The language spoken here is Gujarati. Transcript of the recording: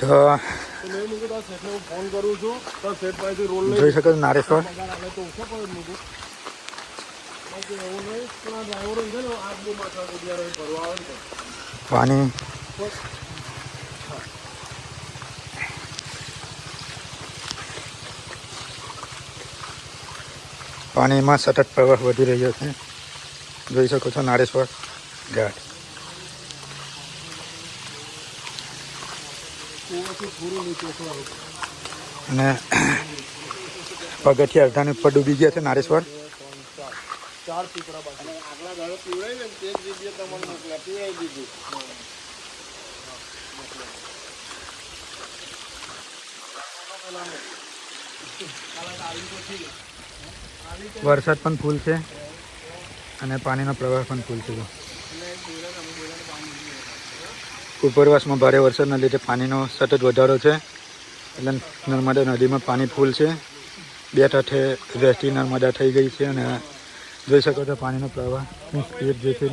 તો જોઈ શકો નારેશ્વર. પાણી. પાણીમાં સતત પ્રવાહ વધી રહ્યો છે. જોઈ શકો છો નારેશ્વર. છે અને પગથિયા અડધાની ઉપર ડૂબી ગયા છે નારેશ્વર. વરસાદ પણ ફૂલ છે અને પાણીનો પ્રવાહ પણ ફૂલ છે. ઉપરવાસમાં ભારે વરસાદના લીધે પાણીનો સતત વધારો છે એટલે નર્મદા નદીમાં પાણી ફૂલ છે બે ઠાઠે વહેતી નર્મદા થઈ ગઈ છે અને જોઈ શકો છો પાણીનો પ્રવાહ સ્પીડ જે છે.